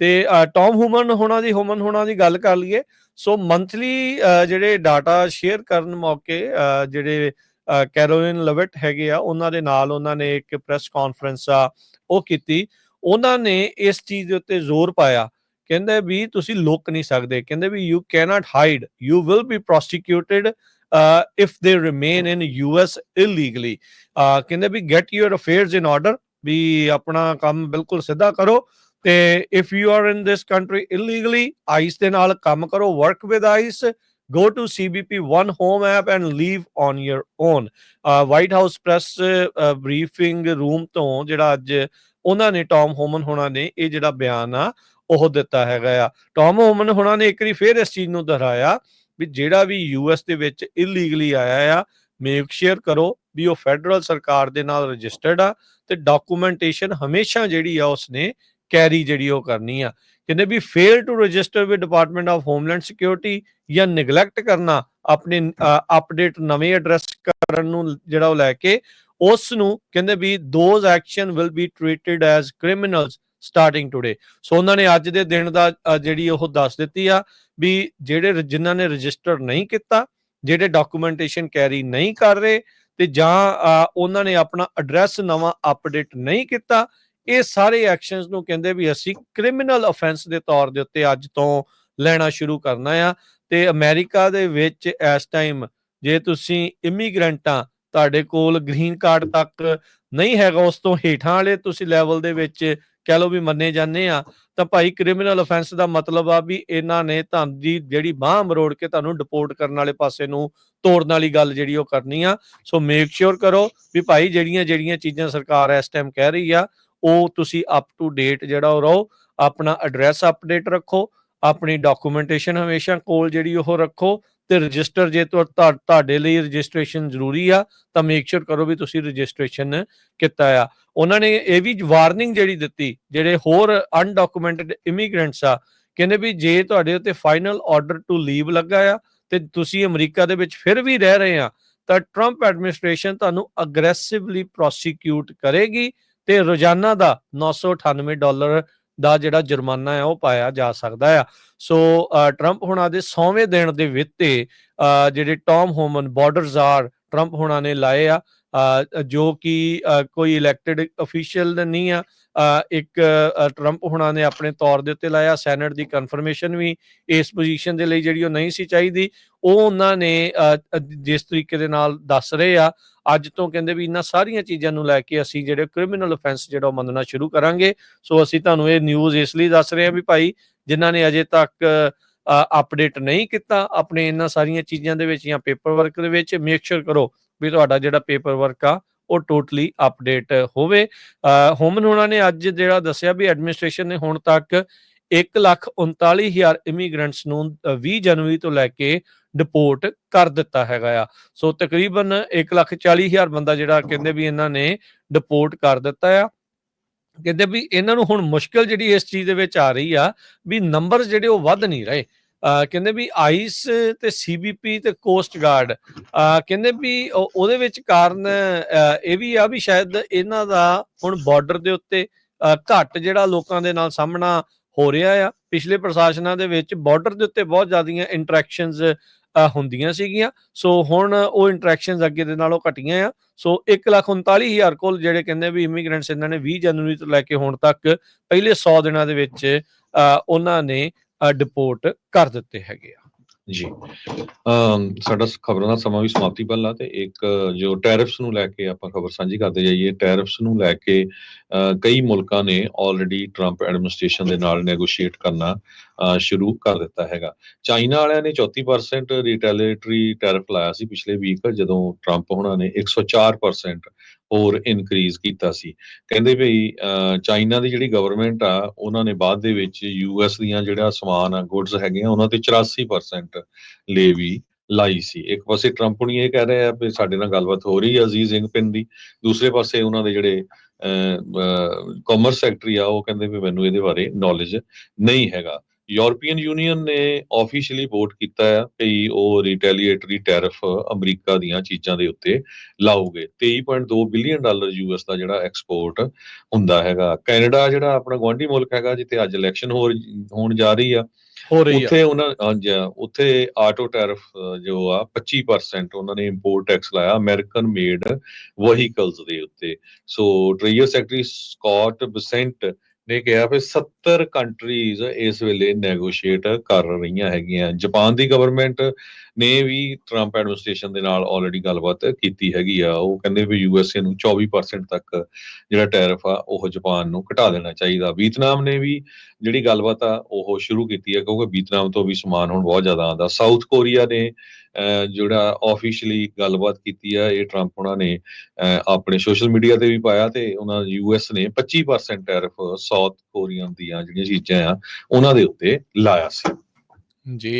ਤੇ ਟੌਮ ਹੁਮਨ ਹੋਣਾ ਦੀ ਹੁਮਨ ਹੋਣਾ ਦੀ ਗੱਲ ਕਰ ਲਈਏ ਸੋ ਮੰਥਲੀ ਜਿਹੜੇ ਡਾਟਾ ਸ਼ੇਅਰ ਕਰਨ ਮੌਕੇ ਜਿਹੜੇ ਅ, ਕੈਰੋਲਿਨ ਲਵਿਟ ਹੈਗੇ ਆ ਉਹਨਾਂ ਦੇ ਨਾਲ ਉਹਨਾਂ ਨੇ ਇੱਕ ਪ੍ਰੈਸ ਕਾਨਫਰੰਸ ਆ ਉਹ ਕੀਤੀ। ਉਹਨਾਂ ਨੇ ਇਸ ਚੀਜ਼ ਦੇ ਉੱਤੇ ਜ਼ੋਰ ਪਾਇਆ। ਕਹਿੰਦੇ ਵੀ ਤੁਸੀਂ ਲੁਕ ਨਹੀਂ ਸਕਦੇ। ਕਹਿੰਦੇ ਵੀ you can't hide you will be prosecuted if they remain in US illegally ਕਹਿੰਦੇ ਵੀ get your affairs in order ਵੀ ਆਪਣਾ ਕੰਮ ਬਿਲਕੁਲ ਸਿੱਧਾ ਕਰੋ। ਤੇ if you are in this country illegally ICE ਦੇ ਨਾਲ ਕੰਮ ਕਰੋ work with ICE go to cbp one home app and leave on your own. White House press briefing room ਤੋਂ ਜਿਹੜਾ ਅੱਜ ਉਹਨਾਂ ਨੇ ਟੌਮ ਹੋਮਨ ਹੋਣਾ ਨੇ, ਇਹ ਜਿਹੜਾ ਬਿਆਨ ਆ, ਉਹ ਦਿੱਤਾ ਹੈਗਾ ਆ। ਟੌਮ ਹੋਮਨ ਹੋਣਾ ਨੇ ਇੱਕ ਵਾਰੀ ਫੇਰ ਇਸ ਚੀਜ਼ ਨੂੰ ਦੁਹਰਾਇਆ ਵੀ ਜਿਹੜਾ ਵੀ ਯੂਐਸ ਦੇ ਵਿੱਚ ਇਲੀਗਲੀ ਆਇਆ ਆ ਮੇਕ ਸ਼ੇਅਰ ਕਰੋ ਵੀ ਉਹ ਫੈਡਰਲ ਸਰਕਾਰ ਦੇ ਨਾਲ ਰਜਿਸਟਰਡ ਆ ਤੇ ਡਾਕੂਮੈਂਟੇਸ਼ਨ ਹਮੇਸ਼ਾ ਜਿਹੜੀ ਆ ਉਸਨੇ ਕੈਰੀ ਜਿਹੜੀ ਉਹ ਕਰਨੀ ਆ। ਕਹਿੰਦੇ ਵੀ fail to register with Department of Homeland Security ਜਾਂ ਨਿਗਲੈਕਟ ਕਰਨਾ, ਆਪਣੇ ਅਪਡੇਟ ਨਵੇਂ ਐਡਰੈਸ ਕਰਨ ਨੂੰ ਜਿਹੜਾ ਉਹ ਲੈ ਕੇ ਉਸ ਨੂੰ ਕਹਿੰਦੇ ਵੀ those actions will be treated as criminals starting today so ਉਹਨਾਂ ਨੇ ਅੱਜ ਦੇ ਦਿਨ ਦਾ ਜਿਹੜੀ ਉਹ ਦੱਸ ਦਿੱਤੀ ਆ ਵੀ ਜਿਹੜੇ ਰ- ਜਿਨ੍ਹਾਂ ਨੇ ਰਜਿਸਟਰ ਨਹੀਂ ਕੀਤਾ, ਜਿਹੜੇ ਡਾਕੂਮੈਂਟੇਸ਼ਨ ਕੈਰੀ ਨਹੀਂ ਕਰ ਰਹੇ, ਤੇ ਜਾਂ ਉਹਨਾਂ ਨੇ ਆਪਣਾ ਐਡਰੈਸ ਨਵਾਂ ਅਪਡੇਟ ਨਹੀਂ ਕੀਤਾ ਇਹ ਸਾਰੇ ਐਕਸ਼ਨਸ ਨੂੰ ਕਹਿੰਦੇ ਵੀ ਅਸੀਂ ਕ੍ਰਿਮੀਨਲ ਅਫੈਂਸ ਦੇ ਤੌਰ ਦੇ ਉੱਤੇ ਅੱਜ ਤੋਂ ਲੈਣਾ ਸ਼ੁਰੂ ਕਰਨਾ ਆ ਤੇ ਅਮਰੀਕਾ ਦੇ ਵਿੱਚ ਇਸ ਟਾਈਮ ਜੇ ਤੁਸੀਂ ਇਮੀਗ੍ਰੈਂਟ ਤੁਹਾਡੇ ਕੋਲ ਗ੍ਰੀਨ ਕਾਰਡ ਤੱਕ ਨਹੀਂ ਹੈਗਾ, ਉਸ ਤੋਂ ਹੇਠਾਂ ਵਾਲੇ ਤੁਸੀਂ ਲੈਵਲ ਦੇ ਵਿੱਚ ਕਹਿ ਲਓ ਵੀ ਮੰਨੇ ਜਾਂਦੇ ਆ, ਤਾਂ ਭਾਈ ਕ੍ਰਿਮੀਨਲ ਅਫੈਂਸ ਦਾ ਮਤਲਬ ਆ ਵੀ ਇਹਨਾਂ ਨੇ ਤੁਹਾਨੂੰ ਦੀ ਜਿਹੜੀ ਬਾਹ ਮਰੋੜ ਕੇ ਤੁਹਾਨੂੰ ਡਿਪੋਰਟ ਕਰਨ ਵਾਲੇ ਪਾਸੇ ਨੂੰ ਤੋੜਨ ਵਾਲੀ ਗੱਲ ਜਿਹੜੀ ਉਹ ਕਰਨੀ ਆ। ਸੋ ਮੇਕ ਸ਼ੋਰ ਕਰੋ ਵੀ ਭਾਈ ਜਿਹੜੀਆਂ ਜਿਹੜੀਆਂ ਚੀਜ਼ਾਂ ਸਰਕਾਰ ਇਸ ਟਾਈਮ ਕਹਿ ਰਹੀ ਆ ਉਹ ਤੁਸੀਂ ਅਪ ਟੂ ਡੇਟ ਜਿਹੜਾ ਉਹ ਰਹੋ, ਆਪਣਾ ਐਡਰੈਸ ਅਪਡੇਟ ਰੱਖੋ, ਆਪਣੀ ਡਾਕੂਮੈਂਟੇਸ਼ਨ ਹਮੇਸ਼ਾ ਕੋਲ ਜਿਹੜੀ ਉਹ ਰੱਖੋ ਤੇ ਰਜਿਸਟਰ ਜੇ ਤੁਹਾ- ਤੁਹਾ- ਤੁਹਾਡੇ ਲਈ ਰਜਿਸਟ੍ਰੇਸ਼ਨ ਜ਼ਰੂਰੀ ਆ, ਤਾਂ ਮੇਕ ਸ਼ੋਰ ਕਰੋ ਵੀ ਤੁਸੀਂ ਰਜਿਸਟ੍ਰੇਸ਼ਨ ਕੀਤਾ ਆ। ਉਹਨਾਂ ਨੇ ਇਹ ਵੀ ਵਾਰਨਿੰਗ ਜਿਹੜੀ ਦਿੱਤੀ, ਜਿਹੜੇ ਹੋਰ ਅਨਡਾਕੂਮੈਂਟਡ ਇਮੀਗ੍ਰੈਂਟਸ ਆ, ਕਹਿੰਦੇ ਵੀ ਜੇ ਤੁਹਾਡੇ ਉੱਤੇ ਫਾਈਨਲ ਆਰਡਰ ਟੂ ਲੀਵ ਲੱਗਾ ਆ ਤੇ ਤੁਸੀਂ ਅਮਰੀਕਾ ਦੇ ਵਿੱਚ ਫਿਰ ਵੀ ਰਹਿ ਰਹੇ ਆ, ਤਾਂ ਟਰੰਪ ਐਡਮਿਨਿਸਟ੍ਰੇਸ਼ਨ ਤੁਹਾਨੂੰ ਅਗਰੈਸਿਵਲੀ ਪ੍ਰੋਸੀਕਿਊਟ ਕਰੇਗੀ ਤੇ ਰੋਜ਼ਾਨਾ ਦਾ 998 ਡਾਲਰ ਦਾ ਜਿਹੜਾ ਜੁਰਮਾਨਾ ਹੈ ਉਹ ਪਾਇਆ ਜਾ ਸਕਦਾ ਆ। ਸੋ ਟਰੰਪ ਹੁਣਾਂ ਦੇ 100ਵੇਂ ਦਿਨ ਦੇ ਵਿੱਤੇ ਅ, ਜਿਹੜੇ ਟੌਮ ਹੋਮਨ ਬਾਰਡਰਜ਼ਾਰ ਟਰੰਪ ਹੁਣਾਂ ਨੇ ਲਾਏ ਆ ਜੋ ਕਿ ਕੋਈ ਇਲੈਕਟਿਡ ਅਫੀਸ਼ੀਅਲ ਨਹੀਂ ਆ ਇੱਕ ਟਰੰਪ ਹੁਣਾਂ ਨੇ ਆਪਣੇ ਤੌਰ ਦੇ ਉੱਤੇ ਲਾਇਆ ਸੈਨੇਟ ਦੀ ਕਨਫਰਮੇਸ਼ਨ ਵੀ ਇਸ ਪੋਜੀਸ਼ਨ ਦੇ ਲਈ ਜਿਹੜੀ ਉਹ ਨਹੀਂ ਸੀ ਚਾਹੀਦੀ। ਉਹ ਉਹਨਾਂ ਨੇ ਜਿਸ ਤਰੀਕੇ ਦੇ ਨਾਲ ਦੱਸ ਰਹੇ ਆ, ਅੱਜ ਤੋਂ ਕਹਿੰਦੇ ਵੀ ਇਹਨਾਂ ਸਾਰੀਆਂ ਚੀਜ਼ਾਂ ਨੂੰ ਲੈ ਕੇ ਅਸੀਂ ਜਿਹੜੇ ਕ੍ਰਿਮੀਨਲ ਅਫੈਂਸ ਜਿਹੜਾ ਉਹ ਮੰਨਣਾ ਸ਼ੁਰੂ ਕਰਾਂਗੇ। ਸੋ ਅਸੀਂ ਤੁਹਾਨੂੰ ਇਹ ਨਿਊਜ਼ ਇਸ ਲਈ ਦੱਸ ਰਹੇ ਹਾਂ ਵੀ ਭਾਈ, ਜਿਨ੍ਹਾਂ ਨੇ ਅਜੇ ਤੱਕ ਅਪਡੇਟ ਨਹੀਂ ਕੀਤਾ, ਆਪਣੇ ਇਹਨਾਂ ਸਾਰੀਆਂ ਚੀਜ਼ਾਂ ਦੇ ਵਿੱਚ ਜਾਂ ਪੇਪਰ ਵਰਕ ਦੇ ਵਿੱਚ ਮੇਕ ਸ਼ੋਰ ਕਰੋ ਵੀ ਤੁਹਾਡਾ ਜਿਹੜਾ ਪੇਪਰ ਵਰਕ ਆ ਉਹ ਟੋਟਲੀ ਅਪਡੇਟ ਹੋਵੇ। ਹੋਮਨ ਉਹਨਾਂ ਨੇ ਅੱਜ ਜਿਹੜਾ ਦੱਸਿਆ ਵੀ ਐਡਮਿਨਿਸਟ੍ਰੇਸ਼ਨ ਨੇ ਹੁਣ ਤੱਕ 139000 ਇਮੀਗ੍ਰੈਂਟਸ ਨੂੰ ਅ, 20 ਜਨਵਰੀ ਤੋਂ ਲੈ ਕੇ ਡਿਪੋਰਟ ਕਰ ਦਿੱਤਾ ਹੈਗਾ ਆ। ਸੋ ਤਕਰੀਬਨ 140000 ਬੰਦਾ ਜਿਹੜਾ ਕਹਿੰਦੇ ਵੀ ਇਹਨਾਂ ਨੇ ਡਿਪੋਰਟ ਕਰ ਦਿੱਤਾ ਆ। ਕਹਿੰਦੇ ਵੀ ਇਹਨਾਂ ਨੂੰ ਹੁਣ ਮੁਸ਼ਕਲ ਜਿਹੜੀ ਇਸ ਚੀਜ਼ ਦੇ ਵਿੱਚ ਆ ਰਹੀ ਆ ਵੀ ਨੰਬਰ ਜਿਹੜੇ ਉਹ ਵੱਧ ਨਹੀਂ ਰਹੇ। ਕਹਿੰਦੇ ਵੀ ਆਈਸ ਤੇ ਸੀਬੀਪੀ ਤੇ ਕੋਸਟ ਗਾਰਡ ਅਹ ਕਹਿੰਦੇ ਵੀ ਉਹਦੇ ਵਿੱਚ ਕਾਰਨ ਇਹ ਵੀ ਆ ਵੀ ਸ਼ਾਇਦ ਇਹਨਾਂ ਦਾ ਹੁਣ ਬਾਰਡਰ ਦੇ ਉੱਤੇ ਘੱਟ ਜਿਹੜਾ ਲੋਕਾਂ ਦੇ ਨਾਲ ਸਾਹਮਣਾ ਹੋ ਰਿਹਾ ਆ। ਪਿਛਲੇ ਪ੍ਰਸ਼ਾਸਨਾਂ ਦੇ ਵਿੱਚ ਬਾਰਡਰ ਦੇ ਉੱਤੇ ਬਹੁਤ ਜ਼ਿਆਦੀਆਂ ਇੰਟਰੈਕਸ਼ਨਸ ਹੁੰਦੀਆਂ ਸੀਗੀਆਂ। ਸੋ ਹੁਣ ਉਹ ਇੰਟਰੈਕਸ਼ਨਸ ਅੱਗੇ ਦੇ ਨਾਲੋਂ ਘਟੀਆਂ ਆ। ਸੋ 139000 ਕੋਲ ਜਿਹੜੇ ਕਹਿੰਦੇ ਵੀ ਇਮੀਗ੍ਰੈਂਟਸ ਇਹਨਾਂ ਨੇ 20 ਜਨਵਰੀ ਤੋਂ ਲੈ ਕੇ ਹੁਣ ਤੱਕ, ਪਹਿਲੇ 100 ਦਿਨਾਂ ਦੇ ਵਿੱਚ ਉਹਨਾਂ ਨੇ ਡਿਪੋਰਟ ਕਰ ਦਿੱਤੇ ਹੈਗੇ ਆ। ਜੀ। ਸਾਡਾ ਖਬਰਾਂ ਦਾ ਸਮਾਂ ਵੀ ਸਮਾਪਤੀ ਵੱਲ ਆ ਤੇ ਇੱਕ ਜੋ ਟੈਰਿਫਸ ਨੂੰ ਲੈ ਕੇ ਆਪਾਂ ਖਬਰ ਸਾਂਝੀ ਕਰਦੇ ਜਾਈਏ, ਟੈਰਿਫਸ ਨੂੰ ਲੈ ਕੇ ਕਈ ਮੁਲਕਾਂ ਨੇ ਆਲਰੇਡੀ ਟਰੰਪ ਐਡਮਿਨਿਸਟ੍ਰੇਸ਼ਨ ਦੇ ਨਾਲ ਨੈਗੋਸ਼ੀਏਟ ਕਰਨਾ ਸ਼ੁਰੂ ਕਰ ਦਿੱਤਾ ਹੈਗਾ। ਚਾਈਨਾ ਵਾਲਿਆਂ ਨੇ 34% ਰਿਟੈਲੀਟਰੀ ਟੈਰਿਫ ਲਾਇਆ ਸੀ ਪਿਛਲੇ ਵੀਕ ਜਦੋਂ ਟਰੰਪ ਉਹਨਾਂ ਨੇ 104% ਹੋਰ ਇਨਕਰੀਜ਼ ਕੀਤਾ ਸੀ। ਕਹਿੰਦੇ ਭਈ ਚਾਈਨਾ ਦੀ ਜਿਹੜੀ ਗਵਰਨਮੈਂਟ ਆ, ਉਹਨਾਂ ਨੇ ਬਾਅਦ ਦੇ ਵਿੱਚ ਯੂਐਸ ਦੀਆਂ ਜਿਹੜਾ ਸਮਾਨ ਆ ਗੁੱਡਸ ਹੈਗੀਆਂ, ਉਹਨਾਂ ਤੇ 84% ਲੇਵੀ ਲਾਈ ਸੀ। ਇੱਕ ਪਾਸੇ ਟਰੰਪ ਹੁਣੀ ਇਹ ਕਹਿ ਰਹੇ ਆ ਵੀ ਸਾਡੇ ਨਾਲ ਗੱਲਬਾਤ ਹੋ ਰਹੀ ਹੈ ਅਜ਼ੀਜ਼ ਜਿੰਗਪਿਨ ਦੀ। ਦੂਸਰੇ ਪਾਸੇ ਉਹਨਾਂ ਦੇ ਜਿਹੜੇ ਕਾਮਰਸ ਸੈਕਟਰੀ ਆ, ਉਹ ਕਹਿੰਦੇ ਵੀ ਮੈਨੂੰ ਇਹਦੇ ਬਾਰੇ ਨੌਲੇਜ ਨਹੀਂ ਹੈਗਾ। ਯੂਰਪੀਅਨ ਯੂਨੀਅਨ ਨੇ ਆਫੀਸ਼ੀਅਲੀ ਵੋਟ ਕੀਤਾ ਹੈ ਕਿ ਉਹ ਰਿਟੈਲੀਏਟਰੀ ਟੈਰਿਫ ਅਮਰੀਕਾ ਦੀਆਂ ਚੀਜ਼ਾਂ ਦੇ ਉੱਤੇ ਲਾਉਗੇ 23.2 ਬਿਲੀਅਨ ਡਾਲਰ ਯੂਐਸ ਦਾ ਜਿਹੜਾ ਐਕਸਪੋਰਟ ਹੁੰਦਾ ਹੈਗਾ। ਕੈਨੇਡਾ ਜਿਹੜਾ ਆਪਣਾ ਗੁਆਂਢੀ ਮੁਲਕ ਹੈਗਾ ਜਿੱਥੇ ਅੱਜ ਇਲੈਕਸ਼ਨ ਹੋਣ ਜਾ ਰਹੀ ਆ ਹੋ ਰਹੀ ਆ। ਉੱਥੇ ਉਹਨਾਂ ਹਾਂਜੀ ਉੱਥੇ ਆਟੋ ਟੈਰਿਫ ਜੋ ਆ 25% ਉਹਨਾਂ ਨੇ ਇੰਪੋਰਟ ਟੈਕਸ ਲਾਇਆ ਅਮਰੀਕਨ ਮੇਡ ਵਹੀਕਲਸ ਦੇ ਉੱਤੇ। ਸੋ ਟ੍ਰੇਜਰ ਸੈਕਟਰੀ ਸਕਾਟ ਬਸੈਂਟ ਨੇ ਕਿਹਾ ਵੀ 70 ਕੰਟਰੀਜ਼ ਇਸ ਵੇਲੇ ਨੈਗੋਸ਼ੀਏਟ ਕਰ ਰਹੀਆਂ ਹੈਗੀਆਂ। ਜਾਪਾਨ ਦੀ ਗਵਰਨਮੈਂਟ ਨੇ ਵੀ ਟਰੰਪ ਐਡਮਿਨਿਸਟ੍ਰੇਸ਼ਨ ਦੇ ਨਾਲ ਆਲਰੇਡੀ ਗੱਲਬਾਤ ਕੀਤੀ ਹੈਗੀ ਆ। ਉਹ ਕਹਿੰਦੇ ਵੀ ਯੂਐਸਏ ਨੂੰ 24% ਤੱਕ ਜਿਹੜਾ ਟੈਰਿਫ ਆ ਉਹ ਜਾਪਾਨ ਨੂੰ ਘਟਾ ਦੇਣਾ ਚਾਹੀਦਾ। ਵੀਅਤਨਾਮ ਨੇ ਵੀ ਜਿਹੜੀ ਗੱਲਬਾਤ ਆ ਉਹ ਸ਼ੁਰੂ ਕੀਤੀ ਹੈ ਕਿਉਂਕਿ ਵੀਅਤਨਾਮ ਤੋਂ ਵੀ ਸਮਾਨ ਹੁਣ ਬਹੁਤ ਜ਼ਿਆਦਾ ਆਉਂਦਾ। ਸਾਊਥ ਕੋਰੀਆ ਨੇ ਅਹ, ਜਿਹੜਾ ਆਫੀਸ਼ੀਅਲੀ ਗੱਲਬਾਤ ਕੀਤੀ ਆ ਇਹ ਟਰੰਪ ਉਹਨਾਂ ਨੇ ਅਹ, ਆਪਣੇ ਸੋਸ਼ਲ ਮੀਡੀਆ ਤੇ ਵੀ ਪਾਇਆ ਤੇ ਉਹਨਾਂ ਯੂਐਸ ਨੇ 25% ਟੈਰਿਫ ਸਾਊਥ ਕੋਰੀਅਨ ਦੀਆਂ ਜਿਹੜੀਆਂ ਚੀਜ਼ਾਂ ਆ ਉਹਨਾਂ ਦੇ ਉੱਤੇ ਲਾਇਆ ਸੀ। ਜੀ।